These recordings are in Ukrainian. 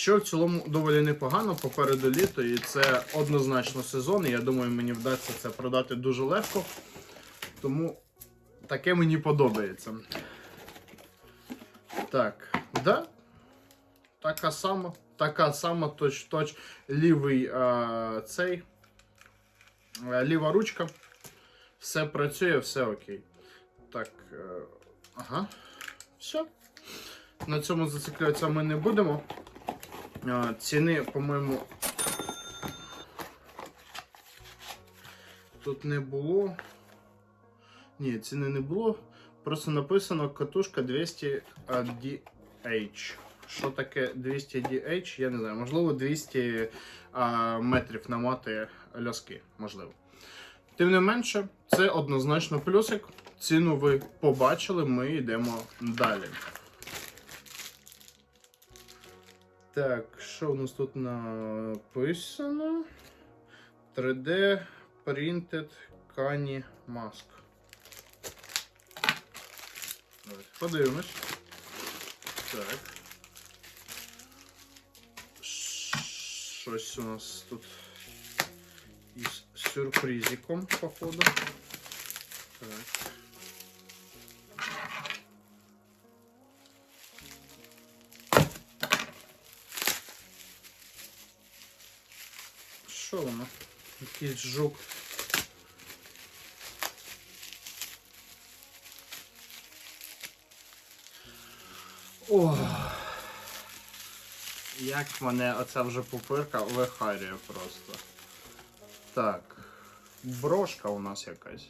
Що в цілому доволі непогано, попереду літо, і це однозначно сезон. І я думаю, мені вдасться це продати дуже легко. Тому таке мені подобається. Так, да. Така сама, така сама точ-точ лівий а, цей. а, ліва ручка. Все працює, все окей. Так. е, ага. Все. На цьому зациклюватися ми не будемо. Ціни, по-моєму. Тут не було. Ні, ціни не було. Просто написано катушка 200 DH. Що таке 200 DH? Я не знаю. Можливо, 200 а, метрів намати ляски. Можливо. Тим не менше, це однозначно плюсик. Ціну ви побачили, ми йдемо далі. Так, що у нас тут написано? 3D Printed Kani Mask. Давайте подивимось. Так. Щось у нас тут із сюрпризиком, походу. Так. Якийсь жук. О. Як мене оця вже пупирка вихарює просто. Так. Брошка у нас якась.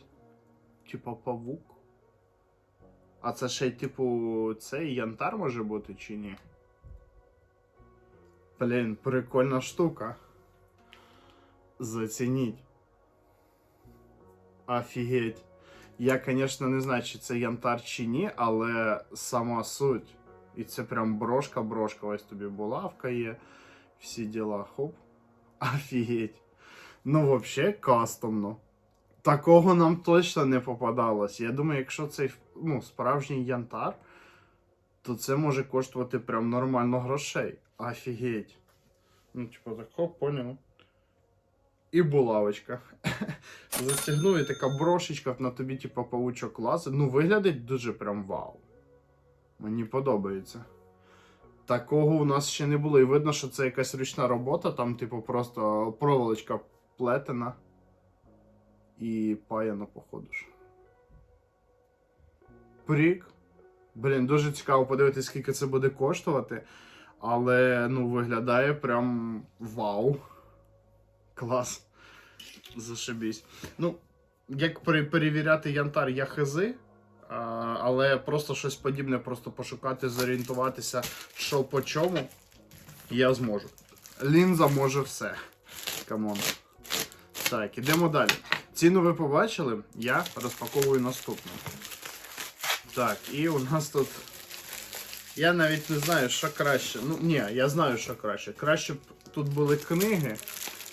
Типа павук. А це ще типу цей янтар може бути чи ні? Блін, прикольна штука. Зацініть. Офігеть. Я, звісно, не знаю, чи це янтар чи ні, але сама суть. І це прям брошка-брошка. Ось тобі булавка є. Всі діла. Хоп. Офігеть. Ну, взагалі, кастомно. Такого нам точно не попадалось. Я думаю, якщо це ну, справжній янтар, то це може коштувати прям нормально грошей. Офігеть. Ну, типу, так хоп, поняв. І булавочка. Застігнув і така брошечка на тобі, типу, паучок лазить. Ну, виглядить дуже прям вау. Мені подобається. Такого у нас ще не було. І видно, що це якась ручна робота, там, типу, просто проволочка плетена і паяно, походу. ж. Прик. Блін, дуже цікаво подивитися, скільки це буде коштувати. Але ну, виглядає прям вау. Клас. Зашибісь. Ну, як пере- перевіряти янтар, я хизи. Але просто щось подібне, просто пошукати, зорієнтуватися, що по чому, я зможу. Лінза може все. Камон. Так, ідемо далі. Ціну ви побачили, я розпаковую наступну. Так, і у нас тут. Я навіть не знаю, що краще. Ну, ні, я знаю, що краще. Краще б тут були книги,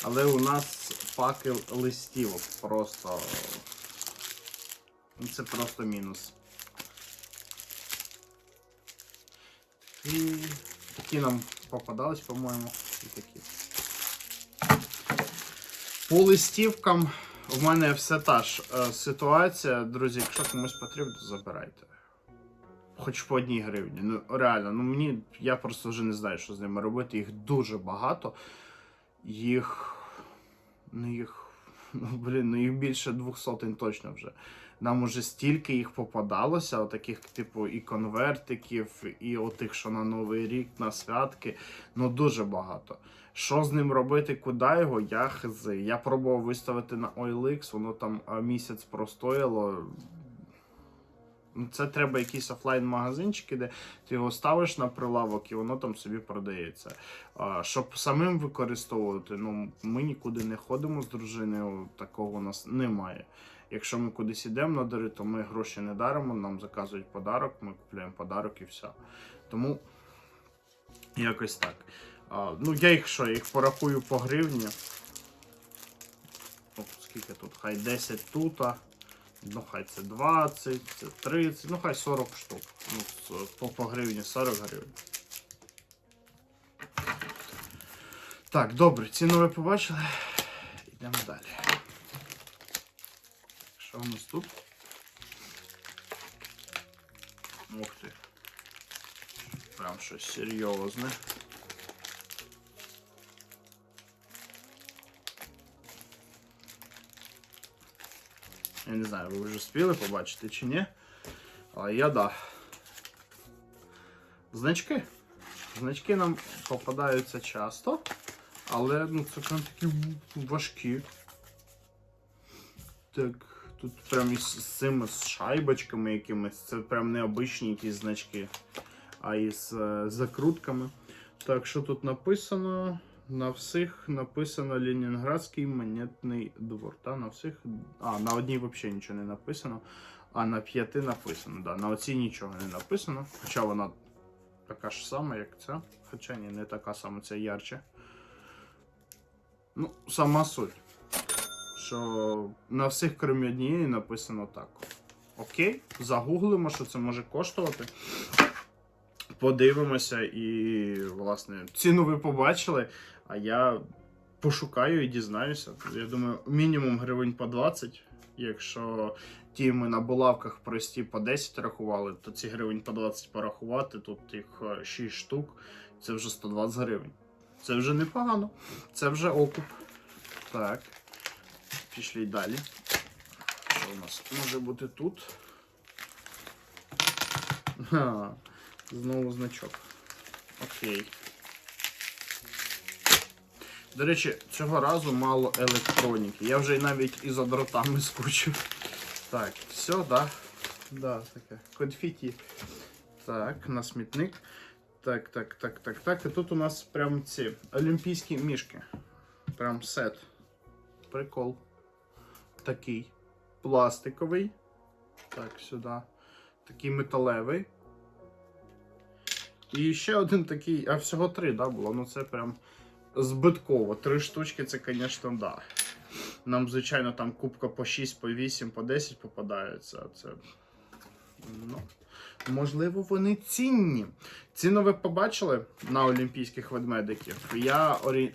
але у нас паки листівок. Просто. Ну, Це просто мінус. І такі нам попадались, по-моєму. І такі. По листівкам в мене все та ж е, ситуація. Друзі, якщо комусь потрібно, забирайте. Хоч по одній гривні. Ну, реально, ну мені я просто вже не знаю, що з ними робити. Їх дуже багато. Їх. Ну їх. Ну, блін, ну їх більше двох сотень точно вже. Нам уже стільки їх попадалося, отаких, типу, і конвертиків, і отих, що на Новий рік, на святки. Ну дуже багато. Що з ним робити, куди його, я хзи. Я пробував виставити на OLX, воно там місяць простояло. Це треба якісь офлайн-магазинчики, де ти його ставиш на прилавок і воно там собі продається. Щоб самим використовувати, ну ми нікуди не ходимо з дружиною, такого у нас немає. Якщо ми кудись йдемо на дари, то ми гроші не даримо, нам заказують подарок, ми купуємо подарок і все. Тому якось так. А, ну, я їх що, їх порахую по гривні. О, скільки тут? Хай 10 тут. Ну, хай це 20, це 30, ну хай 40 штук. Ну, по, по гривні 40 гривень. Так, добре, ціну ви побачили. Йдемо далі. Що у нас тут? Ух ти. Прям щось серйозне. Я не знаю, ви вже спіли побачити чи ні. Але я да. Значки. Значки нам попадаються часто, але ну, це прям такі важкі. Так, тут прям із з цими з шайбочками якимись. Це прям необичні якісь значки, а із е, закрутками. Так, що тут написано? На всіх написано Ленінградський монетний двор. Та? На всіх. А, на одній взагалі нічого не написано. А на п'яти написано. Да. На оцій нічого не написано. Хоча вона така ж сама, як ця. Хоча ні, не така сама, ця ярче. Ну, сама суть. Що на всіх, крім однієї, написано так. Окей, загуглимо, що це може коштувати. Подивимося і, власне, ціну ви побачили, а я пошукаю і дізнаюся. Я думаю, мінімум гривень по 20. Якщо ті ми на булавках прості по 10 рахували, то ці гривень по 20 порахувати, тут їх е, 6 штук, це вже 120 гривень. Це вже непогано. Це вже окуп. Так. Пішли далі. Що у нас може бути тут? Знову значок. Окей. До речі, цього разу мало електроніки. Я вже навіть і за дротами скучив. Так, все, да. Да, таке. Конфеті. Так, на смітник. Так, так, так, так, так. І тут у нас прям ці олімпійські мішки. Прям сет. Прикол. Такий. Пластиковий. Так, сюди. Такий металевий. І ще один такий, а всього три, да, було. Ну це прям збитково. Три штучки це, звісно, да. Нам, звичайно, там кубка по 6, по 8, по 10 попадається. Це. Ну, можливо, вони цінні. Ціну ви побачили на олімпійських ведмедиків. Я орі...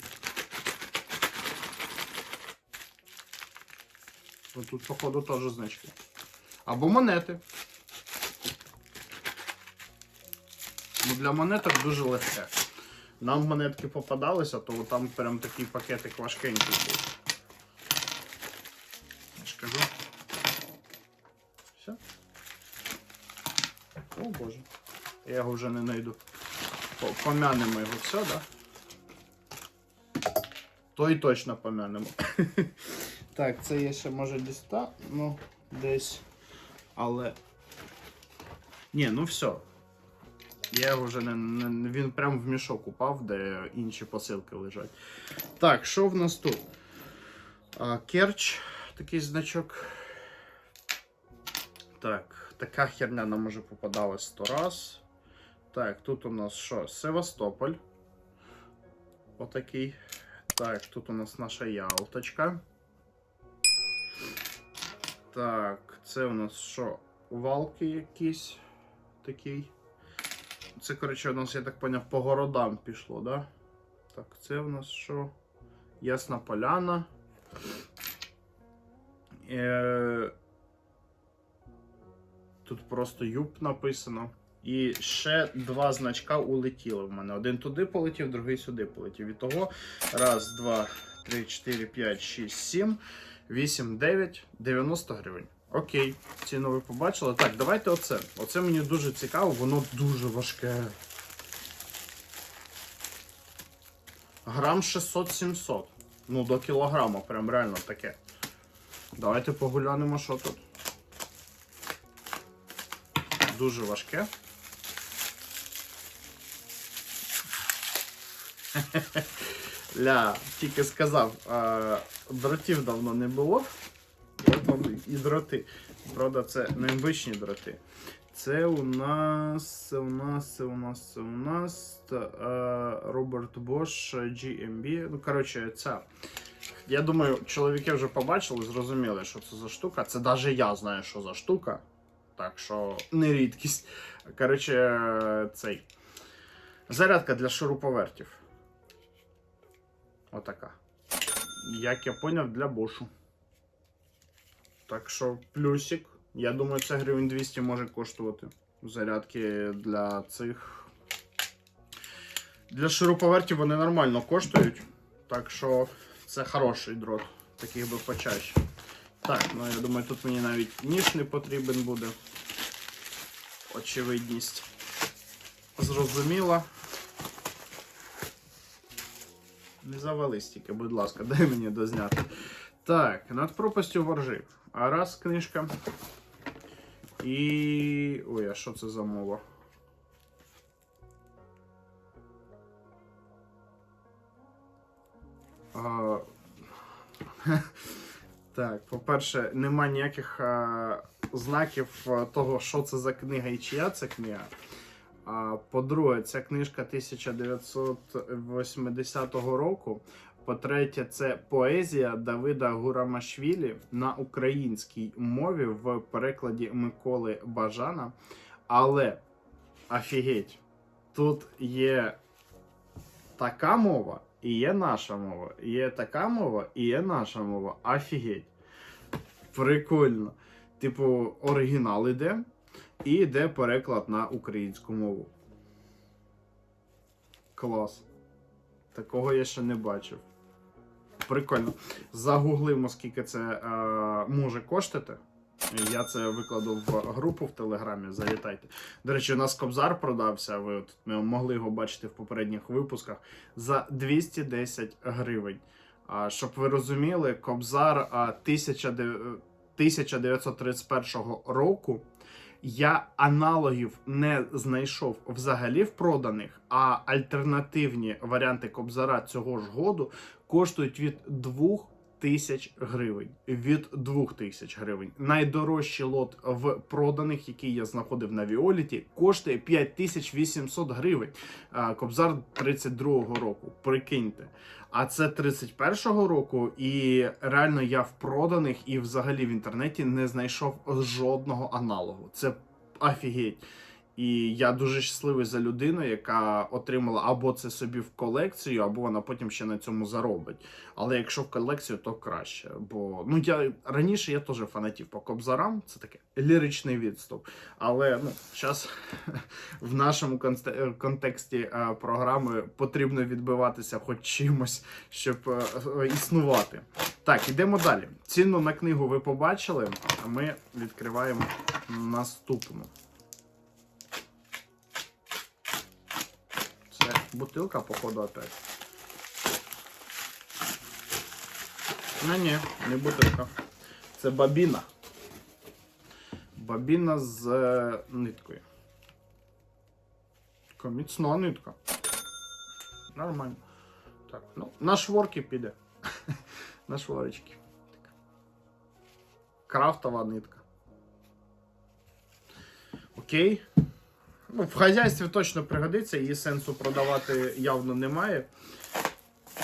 Ну, Тут, походу, теж значки. Або монети. Ну, для монеток дуже легке. Нам монетки попадалися, то там прям такий пакетик важкенький був. Я. Все. О боже. Я його вже не знайду. Помянемо його все, да? Той точно помянемо. так, це є ще може десь ну, десь. Але. Ні, ну все. Я вже не, не він прям в мішок упав, де інші посилки лежать. Так, що в нас тут? А, Керч, такий значок. Так, така херня нам уже попадалась 100 раз. Так, тут у нас що? Севастополь. Отакий. Так, тут у нас наша Ялточка. Так, це у нас що? Валки якісь такий. Це, коротше, у нас, я так поняв, по городам пішло, да? Так, це у нас що? Ясна поляна. Е... Тут просто юб написано. І ще два значка улетіли в мене. Один туди полетів, другий сюди полетів. І раз, два, три, чотири, п'ять, шість, сім, вісім, дев'ять, 90 гривень. Окей, ціну ви побачили. Так, давайте оце. Оце мені дуже цікаво, воно дуже важке. Грам 600-700. Ну, до кілограма, прям реально таке. Давайте поглянемо, що тут. Дуже важке. Ля, тільки сказав, дротів давно не було. І дроти. Правда, це необичні дроти. Це у нас, це у нас, це у нас, це у нас Роберт Бош GMB. Ну, коротше, ця. Я думаю, чоловіки вже побачили, зрозуміли, що це за штука. Це навіть я знаю, що за штука. Так що не рідкість. Коротше, цей. Зарядка для шуруповертів. Отака. Як я поняв, для бошу. Так що плюсик. Я думаю, це гривень 200 може коштувати. Зарядки для цих. Для шуруповертів вони нормально коштують. Так що це хороший дрот. Таких би почаще. Так, ну я думаю, тут мені навіть ніж не потрібен буде. Очевидність. Зрозуміла. Не завались тільки, будь ласка, дай мені дозняти. Так, над пропастю воржив. А раз книжка. І. Ой, а що це за мова? А... Так, по-перше, нема ніяких а, знаків того, що це за книга і чия це книга. А, по-друге, ця книжка 1980 року. По-третє, це поезія Давида Гурамашвілі на українській мові в перекладі Миколи Бажана. Але офігеть, тут є така мова і є наша мова. Є така мова і є наша мова. Офігеть. Прикольно. Типу, оригінал іде, і йде переклад на українську мову. Клас. Такого я ще не бачив. Прикольно. Загуглимо, скільки це е, може коштувати. Я це викладу в групу в Телеграмі. Завітайте. До речі, у нас Кобзар продався. Ви от ми могли його бачити в попередніх випусках за 210 гривень. А, щоб ви розуміли, Кобзар а, 1931 року. Я аналогів не знайшов взагалі в проданих, а альтернативні варіанти Кобзара цього ж году коштують від 2 тисяч гривень. Від 2 тисяч гривень. Найдорожчий лот в проданих, який я знаходив на Віоліті, коштує 5800 гривень. Кобзар 32-го року. Прикиньте. А це 31-го року, і реально я в проданих і взагалі в інтернеті не знайшов жодного аналогу. Це офігеть. І я дуже щасливий за людину, яка отримала або це собі в колекцію, або вона потім ще на цьому заробить. Але якщо в колекцію, то краще. Бо ну я раніше я теж фанатів по кобзарам, це таке ліричний відступ. Але ну зараз в нашому конте- контексті е, програми потрібно відбиватися хоч чимось, щоб е, існувати. Так, ідемо далі. Ціну на книгу ви побачили, а ми відкриваємо наступну. Це бутилка, походу, опять. Ну ні, не бутилка. Це бабіна. Бабіна з е, ниткою. Така міцна нитка. Нормально. Так, ну, на шворки піде. на шворочки. Так. Крафтова нитка. Окей. Ну, в хазяйстві точно пригодиться, її сенсу продавати явно немає.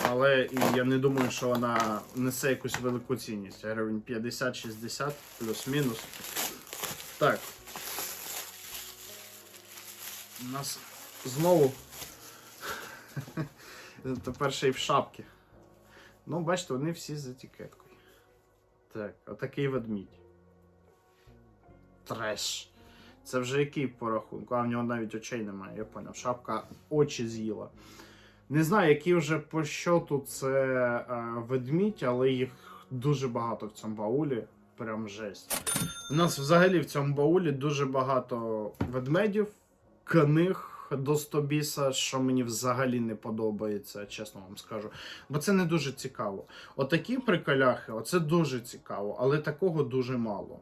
Але я не думаю, що вона несе якусь велику цінність. Гривень 50-60 плюс-мінус. Так. У нас знову. Тепер ще й в шапки. Ну, бачите, вони всі з етикеткою. Так, отакий ведмідь. Треш. Це вже який по рахунку? А в нього навіть очей немає, я поняв. Шапка очі з'їла. Не знаю, який вже по щоту це е, ведмідь, але їх дуже багато в цьому баулі. Прям жесть. У нас взагалі в цьому баулі дуже багато ведмедів, книг до Стобіса, що мені взагалі не подобається, чесно вам скажу. Бо це не дуже цікаво. Отакі приколяхи, оце дуже цікаво, але такого дуже мало.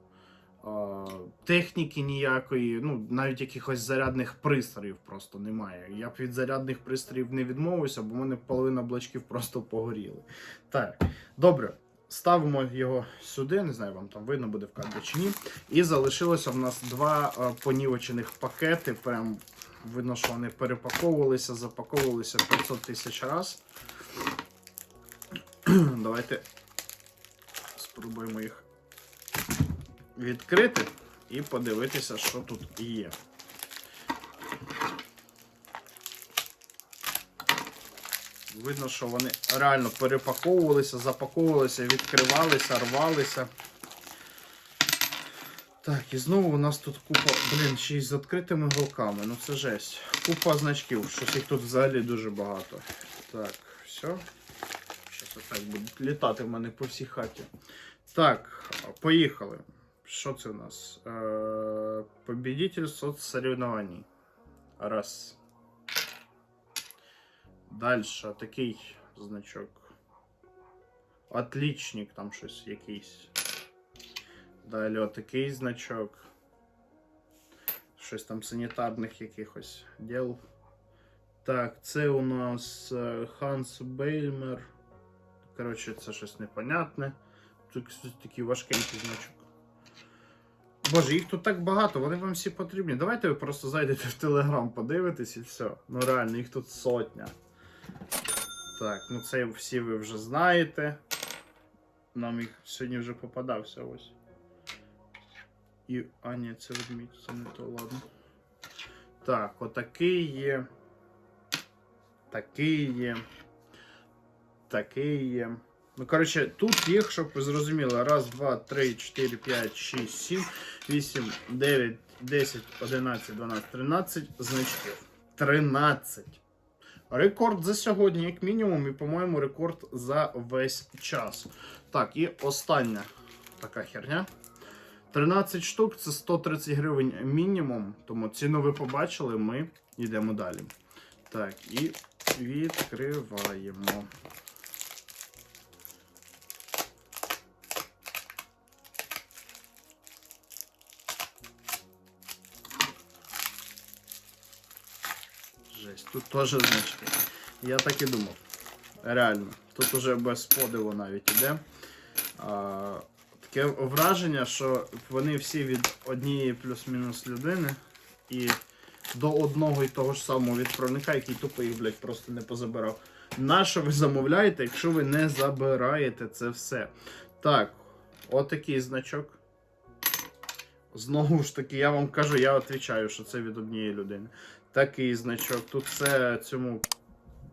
А, Техніки ніякої, ну навіть якихось зарядних пристроїв просто немає. Я б від зарядних пристроїв не відмовився, бо в мене половина блочків просто погоріли. Так, добре. Ставимо його сюди, не знаю, вам там видно буде в кадрі чи ні. І залишилося в нас два а, понівечених пакети. Прям видно, що вони перепаковувалися, запаковувалися 500 тисяч раз. Давайте спробуємо їх відкрити і подивитися, що тут є. Видно, що вони реально перепаковувалися, запаковувалися, відкривалися, рвалися. Так, і знову у нас тут купа. Блін, ще й з відкритими голками. Ну це жесть. Купа значків. Щось їх тут взагалі дуже багато. Так, все. Щас отак будуть літати в мене по всій хаті. Так, поїхали. Що це у нас? Е, Победитель соцсоревнований. Раз. Дальше такий значок. Отличник там щось якийсь. Далі отакий значок. Щось там санітарних якихось діл. Так, це у нас е, Ханс Бейлмер. Коротше, це щось непонятне. Тут такий важкенький значок. Боже, їх тут так багато, вони вам всі потрібні. Давайте ви просто зайдете в Телеграм, подивитесь і все. Ну реально, їх тут сотня. Так, ну це всі ви вже знаєте. Нам їх сьогодні вже попадався ось. І. А, ні, це ведмідь, це не то, ладно. Так, отакий є. Такий є. Такий є. Ну, коротше, тут їх, щоб ви зрозуміли, раз, два, три, чотири, п'ять, шість, сім, вісім, дев'ять, десять, одинадцять, дванадцять, тринадцять значків. Тринадцять. Рекорд за сьогодні, як мінімум, і, по-моєму, рекорд за весь час. Так, і остання така херня. 13 штук це 130 гривень мінімум. Тому ціну ви побачили, ми йдемо далі. Так, і відкриваємо. Жесть, тут теж значки. Я так і думав. Реально. Тут уже без подиву навіть іде. А, таке враження, що вони всі від однієї плюс-мінус людини і до одного і того ж самого відправника, який тупо їх, блядь, просто не позабирав. Нащо ви замовляєте, якщо ви не забираєте це все? Так, отакий значок. Знову ж таки, я вам кажу, я відповідаю, що це від однієї людини. Такий значок. Тут це цьому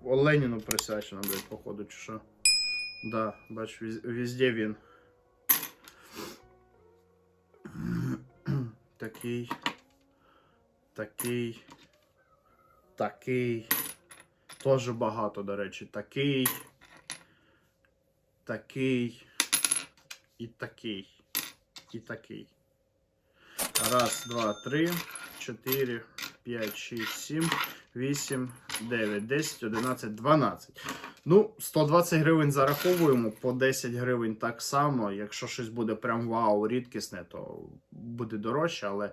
Леніну присвячено, блядь, походу, чи що. Да, бач, віз- везде він. Такий. Такий. Такий. Теж багато, до речі. Такий. Такий. І такий. І такий. Раз, два, три, чотири, п'ять, шість, сім, вісім, дев'ять, десять, одинадцять, дванадцять. Ну, 120 гривень зараховуємо, по 10 гривень так само. Якщо щось буде прям вау, рідкісне, то буде дорожче, але